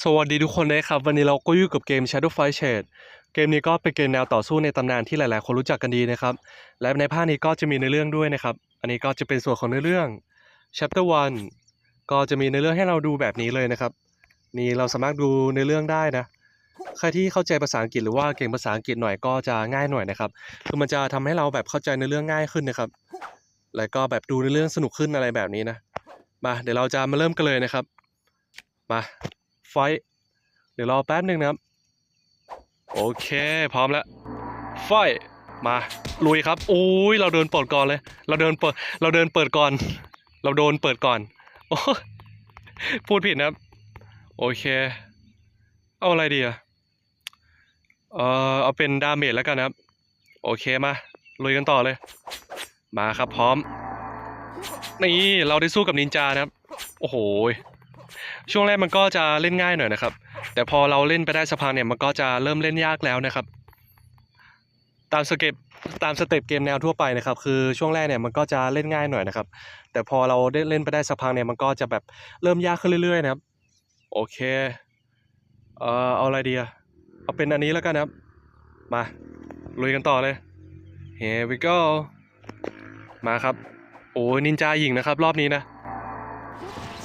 สวัสดีทุกคนนะครับ วันนี้เราก็อยู่กับเกม Shadow Fight Shade เกมนี้ก็เป็นเกมแนวต่อสู้ในตำนานที่หลายๆ คนรู้จักกันดีนะครับ และในภาคนี้ก็จะมีในเรื่องด้วยนะครับ อันนี้ก็จะเป็นส่วนของในเรื่อง Chapter 1 ก็จะมีในเรื่องให้เราดูแบบนี้เลยนะครับ นี่เราสามารถดูในเรื่องได้นะ ใครที่เข้าใจภาษาอังกฤษหรือว่าเก่งภาษาอังกฤษหน่อยก็จะง่ายหน่อยนะครับ คือมันจะทำให้เราแบบเข้าใจในเรื่องง่ายขึ้นนะครับ แล้วก็แบบดูในเรื่องสนุกขึ้นอะไรแบบนี้นะ มาเดี๋ยวเราจะมาเริ่มกันเลยนะครับ มา ไฟ เดี๋ยวรอแป๊บหนึ่งนะครับ โอเค พร้อมแล้ว ไฟ มาลุยครับอุ้ยเราเดินเปิดก่อนเลย เราเดินเปิด เราเดินเปิดก่อน เราโดนเปิดก่อน โอ้พูดผิดนะครับ โอเค เอาอะไรดีอะเออเอาเป็นดาเมจแล้วกันนะครับ โอเคมาลุยกันต่อเลย มาครับพร้อม นี่เราได้สู้กับนินจานะครับ โอ้โห ช่วงแรกมันก็จะเล่นง่ายหน่อยนะครับ แต่พอเราเล่นไปได้สักพักเนี่ยมันก็จะเริ่มเล่นยากแล้วนะครับ ตามสเก็ปตามสเต็ปเกมแนวทั่วไปนะครับ คือช่วงแรกเนี่ยมันก็จะเล่นง่ายหน่อยนะครับ แต่พอเราได้เล่นไปได้สักพักเนี่ยมันก็จะแบบเริ่มยากขึ้นเรื่อยๆนะครับ โอเค เอ่อเอาอะไรดีอะเอาเป็นอันนี้แล้วกันนะครับ มาลุยกันต่อเลย here we go มาครับ โอ้ยนินจาหญิงนะครับ รอบนี้นะ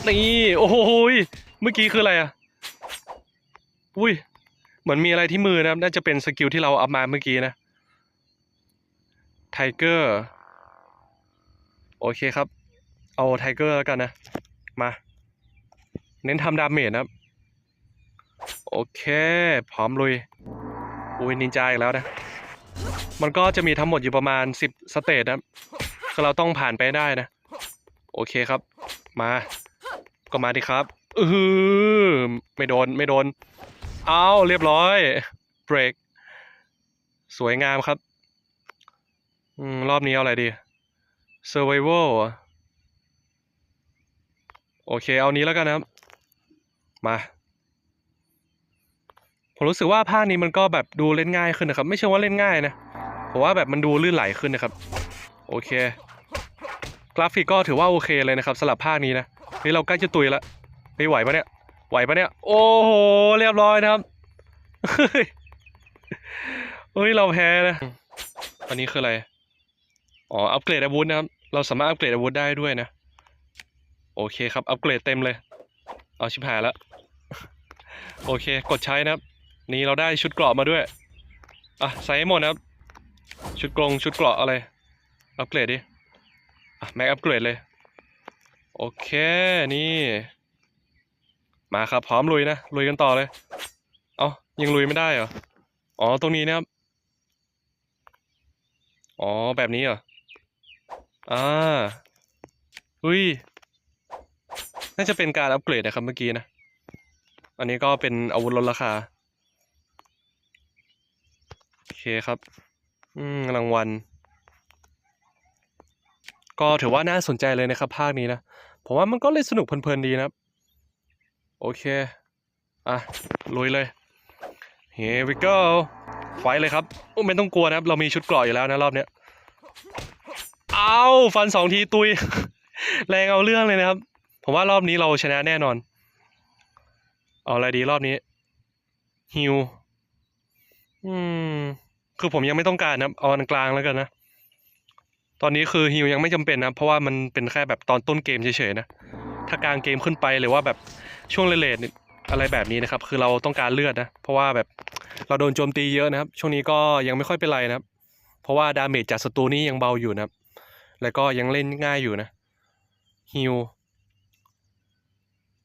นี่โอ้โหเมื่อกี้คืออะไรอะอุ้ยเหมือนมีอะไรที่มือนะครับน่าจะเป็นสกิลที่เราเอามาเมื่อกี้นะไทเกอร์โอเคครับ เอาไทเกอร์แล้วกันนะ มา เน้นทำดาเมจนะครับ โอเค พร้อมลุย อุ้ยนินจาอีกแล้วนะ มันก็จะมีทั้งหมดอยู่ประมาณ 10 สเตจนะครับเราต้องผ่านไปได้นะ โอเคครับ มา ก็มาดิครับอืออไม่โดนไม่โดน เอาเรียบร้อยเบรกสวยงามครับอืมรอบนี้เอาอะไรดี Survival เหรอโอเค เอานี้แล้วกันนะครับ มา ผมรู้สึกว่าภาคนี้มันก็แบบดูเล่นง่ายขึ้นนะครับ ไม่ใช่ว่าเล่นง่ายนะผมว่าแบบมันดูลื่นไหลขึ้นนะครับ โอเค กราฟิกก็ถือว่าโอเคเลยนะครับสำหรับภาคนี้นะ นี่เราใกล้จะตุยแล้วไม่ไหวปะเนี่ยไหวปะเนี่ย โอ้โหเรียบร้อยนะครับเฮ้ยเฮ้ยเราแพ้นะอันนี้คืออะไรอ๋ออัปเกรดอาวุธนะครับเราสามารถอัปเกรดอาวุธได้ด้วยนะโอเคครับอัปเกรดเต็มเลย เอาชิบหายแล้วโอเค กดใช้นะครับ นี่เราได้ชุดเกราะมาด้วยอะใส่ให้หมดนะครับ ชุดกรงชุดเกราะอะไรอัปเกรดดิอะแม็กอัปเกรดเลย โอเคนี่ มาครับพร้อมลุยนะลุยกันต่อเลย เอ้ายังลุยไม่ได้เหรออ๋อตรงนี้นะครับอ๋อแบบนี้เหรออ่าอุ้ยน่าจะเป็นการอัปเกรดนะครับเมื่อกี้นะ อันนี้ก็เป็นอาวุธลดราคา โอเคครับ อืมรางวัล ก็ถือว่าน่าสนใจเลยนะครับภาคนี้นะ ผมว่ามันก็เลยสนุกเพลินๆดีนะครับ โอเค อะลุยเลย here we go ไฟเลยครับไม่ต้องกลัวนะครับ เรามีชุดเกราะอยู่แล้วนะรอบเนี้ยเอาฟันสองทีตุย แรงเอาเรื่องเลยนะครับ ผมว่ารอบนี้เราชนะแน่นอน เอาอะไรดีรอบนี้ฮิวอืม คือผมยังไม่ต้องการนะเอาอันกลางแล้วกันนะ ตอนนี้คือฮิวยังไม่จำเป็นนะ เพราะว่ามันเป็นแค่แบบตอนต้นเกมเฉยๆนะ ถ้ากลางเกมขึ้นไปหรือว่าแบบช่วงเลทอะไรแบบนี้นะครับ คือเราต้องการเลือดนะ เพราะว่าแบบเราโดนโจมตีเยอะนะครับ ช่วงนี้ก็ยังไม่ค่อยเป็นไรนะครับ เพราะว่าดาเมจจากศัตรูนี่ยังเบาอยู่นะครับ แล้วก็ยังเล่นง่ายอยู่นะฮิว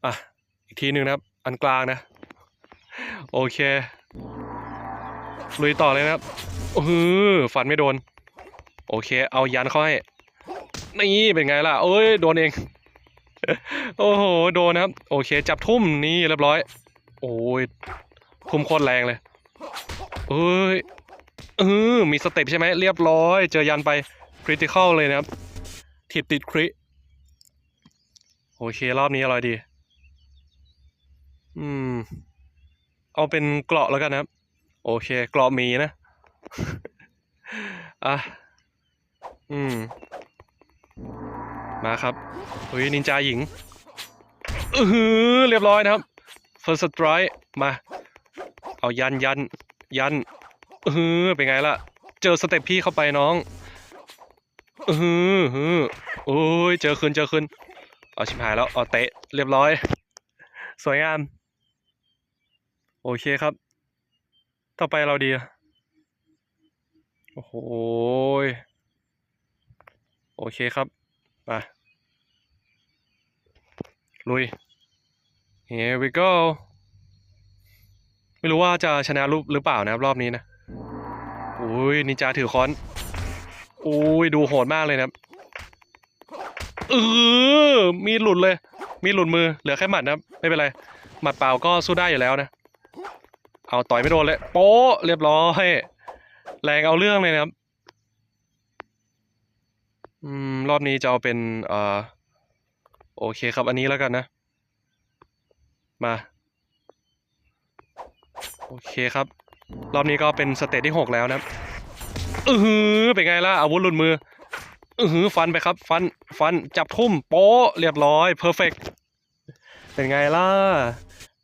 อะอีกทีหนึ่งนะครับ อันกลางนะ โอเคลุยต่อเลยนะครับโอ้โหฟันไม่โดน โอเค เอายันเข้าให้นี่เป็นไงล่ะ เอ้ย โดนเอง โอ้โห โดนนะครับ โอเค จับทุ่มนี่เรียบร้อย โอ้ย ทุ่มโคตรแรงเลย เอ้ยเออมีสเต็ปใช่ไหม เรียบร้อย เจอยันไป คริติคอลเลยนะครับทิดติดคริ โอเค รอบนี้อร่อยดี อืม เอาเป็นเกราะแล้วกันนะครับ โอเค เกราะมีนะ อะ อืม มาครับเฮ้ยนินจาหญิงอือหือเรียบร้อยนะครับ first strike มา เอายันยันยันเออเป็นไงล่ะ เจอสเต็ปพี่เข้าไปน้องเออเออโอ้ยเจอคืนเจอคืนเอาชิบหายแล้วเอาเตะเรียบร้อย สวยงาม โอเคครับ ต่อไปเราดี โอ้โห โอเคครับมาลุย here we go ไม่รู้ว่าจะชนะรูปหรือเปล่านะครับรอบนี้นะอุ้ยนินจาถือค้อนอุ้ยดูโหดมากเลยนะครับเออมีหลุดเลย มีหลุดมือเหลือแค่หมัดนะไม่เป็นไรหมัดเปล่าก็สู้ได้อยู่แล้วนะ เอาต่อยไม่โดนเลย โป๊ะเรียบร้อยแรงเอาเรื่องเลยนะครับ อืม รอบนี้จะเอาเป็นเอ่อโอเคครับ อันนี้แล้วกันนะ มา โอเคครับ รอบนี้ก็เป็นสเตจที่หกแล้วนะอือหือเป็นไงล่ะอาวุธหลุดมืออือหือฟันไปครับ ฟันฟันจับทุ่มโป๊ะเรียบร้อยเพอร์เฟกเป็นไงล่ะ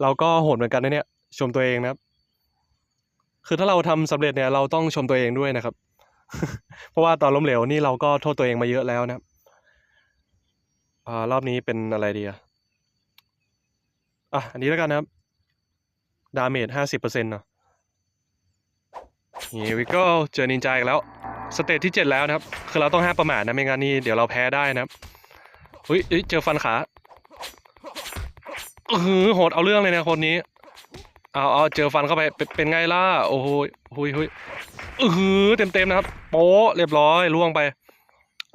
เราก็โหดเหมือนกันนะเนี่ย ชมตัวเองนะครับ คือถ้าเราทำสำเร็จเนี่ยเราต้องชมตัวเองด้วยนะครับ เพราะว่าตอนล้มเหลวนี่เราก็โทษตัวเองมาเยอะแล้วนะครับอ่ารอบนี้เป็นอะไรดีอะอะ อันนี้แล้วกันนะครับ ดาเมจห้าสิบเปอร์เซ็นต์เนาะ Here we go เจอนินจาอีกแล้ว สเตจที่เจ็ดแล้วนะครับ คือเราต้องห้ามประมาทนะไม่งั้นนี่เดี๋ยวเราแพ้ได้นะครับเฮ้ยเอ้ยเจอฟันขาเออโหดเอาเรื่องเลยนะคนนี้ เอาเอาเจอฟันเข้าไปเป็นเป็นไงล่ะโอ้โหหุยหุยเออเต็มเต็มนะครับ โป๊ะเรียบร้อยล่วงไป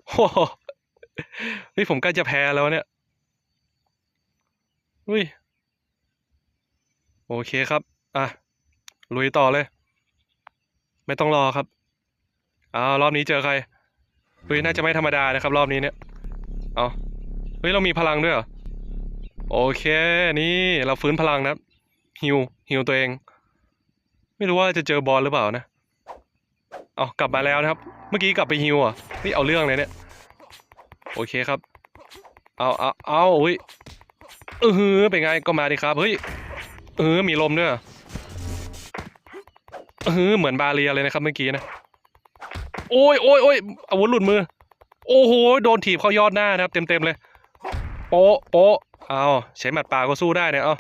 โอ้โหนี่ผมใกล้จะแพ้แล้วเนี่ยอุ้ยโอเคครับ อะลุยต่อเลย ไม่ต้องรอครับอ้าวรอบนี้เจอใครเฮ้ยน่าจะไม่ธรรมดานะครับ รอบนี้เนี่ยเอาเฮ้ยเรามีพลังด้วยเหรอโอเค นี่เราฟื้นพลังนะครับ ฮิวฮิวตัวเอง ไม่รู้ว่าจะเจอบอลหรือเปล่านะเอากลับมาแล้วนะครับ เมื่อกี้กลับไปฮิวอะนี่เอาเรื่องเลยเนี่ยโอเคครับ เอาเอาเอาอุ้ยเออเป็นไงก็มาดิครับเฮ้ยเออมีลมด้วยเออเหมือนบาเรียเลยนะครับเมื่อกี้นะโอ้ยโอ้ยโอ้ยอาวุธหลุดมือ โอ้โหโดนถีบเข้ายอดหน้านะครับ เต็มเต็มๆเลย โป๊ะโป๊ะเอาใช้หมัดป่าก็สู้ได้เนี่ยเอา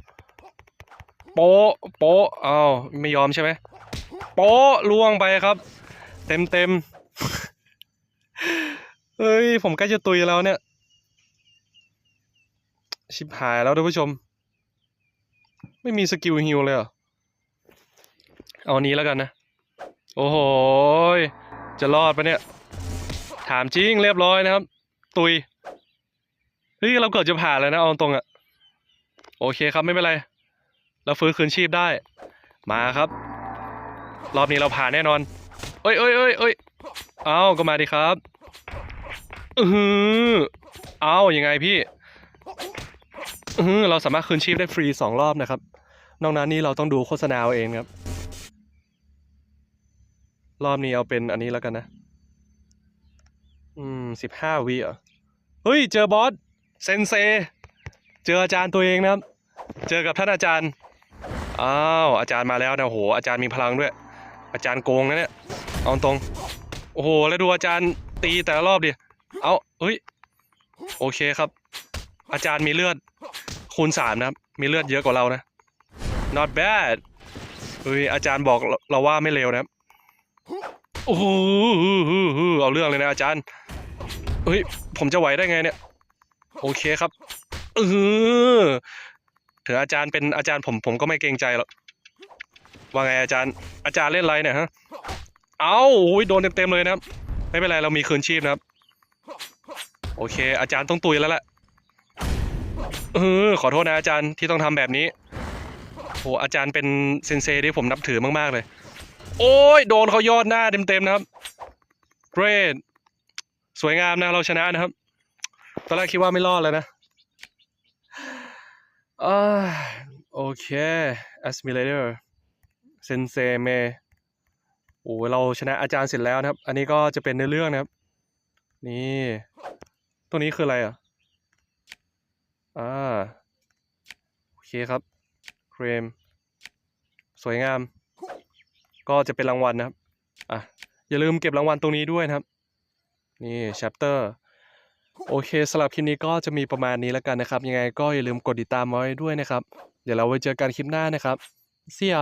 โป๊ะโป๊ะเอาไม่ยอมใช่ไหมโป๊ะล่วงไปครับ เต็มเต็มเฮ้ย ผมใกล้จะตุยแล้วเนี่ย ชิบหายแล้วท่านผู้ชม ไม่มีสกิลฮิลเลยเหรอเอานี้แล้วกันนะ โอ้โห จะรอดปะเนี่ย ถามจริงเรียบร้อยนะครับ ตุยเฮ้ยเราเกิดจะผ่านแล้วนะเอาตรงอะโอเคครับไม่เป็นไร เราฟื้นคืนชีพได้ มาครับ รอบนี้เราผ่านแน่นอน เอ้ยเอ้ยเอ้ยเอ้ยเอาก็มาดิครับอือหือเอายังไงพี่อือหือเราสามารถคืนชีพได้ฟรีสองรอบนะครับ นอกนั้นนี่เราต้องดูโฆษณาเอาเองครับ รอบนี้เอาเป็นอันนี้แล้วกันนะ อืมสิบห้าวิเหรอ เฮ้ย เจอบอส เซนเซ เจออาจารย์ตัวเองนะครับ เจอกับท่านอาจารย์ อ้าวอาจารย์มาแล้วนะโอ้โหอาจารย์มีพลังด้วย อาจารย์โกงนะเนี่ยเอาตรงโอ้โหแล้วดูอาจารย์ตีแต่ละรอบดิเอาเฮ้ยโอเคครับ อาจารย์มีเลือดคูณสามนะครับมีเลือดเยอะกว่าเรานะ not bad เฮ้ยอาจารย์บอกเราเราว่าไม่เลวนะครับโอ้โหเอาเรื่องเลยนะอาจารย์เฮ้ยผมจะไหวได้ไงเนี่ย โอเคครับเออ ถึงอาจารย์เป็นอาจารย์ผมผมก็ไม่เกรงใจหรอกว่าไงอาจารย์อาจารย์เล่นไรเนี่ยฮะ เอาโอ้ยโดนเต็มๆเลยนะครับ ไม่เป็นไรเรามีคืนชีพนะครับ โอเค อาจารย์ต้องตุยแล้วแหละเออขอโทษนะอาจารย์ที่ต้องทำแบบนี้โหอาจารย์เป็นเซนเซที่ผมนับถือมากๆเลย โอ้ยโดนเขายอดหน้าเต็มๆนะครับเกรดสวยงามนะเราชนะนะครับ ตอนแรกคิดว่าไม่รอดแล้วนะ อ่าโอเค assimilator เซนเซเมโอ้เราชนะอาจารย์เสร็จแล้วนะครับ อันนี้ก็จะเป็นในเรื่องนะครับ นี่ตรงนี้คืออะไรอะอ่าโอเคครับเครม สวยงาม ก็จะเป็นรางวัลนะครับ อะ อย่าลืมเก็บรางวัลตรงนี้ด้วยนะครับ นี่ chapter โอเคสำหรับคลิปนี้ก็จะมีประมาณนี้แล้วกันนะครับ ยังไงก็อย่าลืมกดติดตามไว้ด้วยนะครับ เดี๋ยวเราไว้เจอกันคลิปหน้านะครับเสีย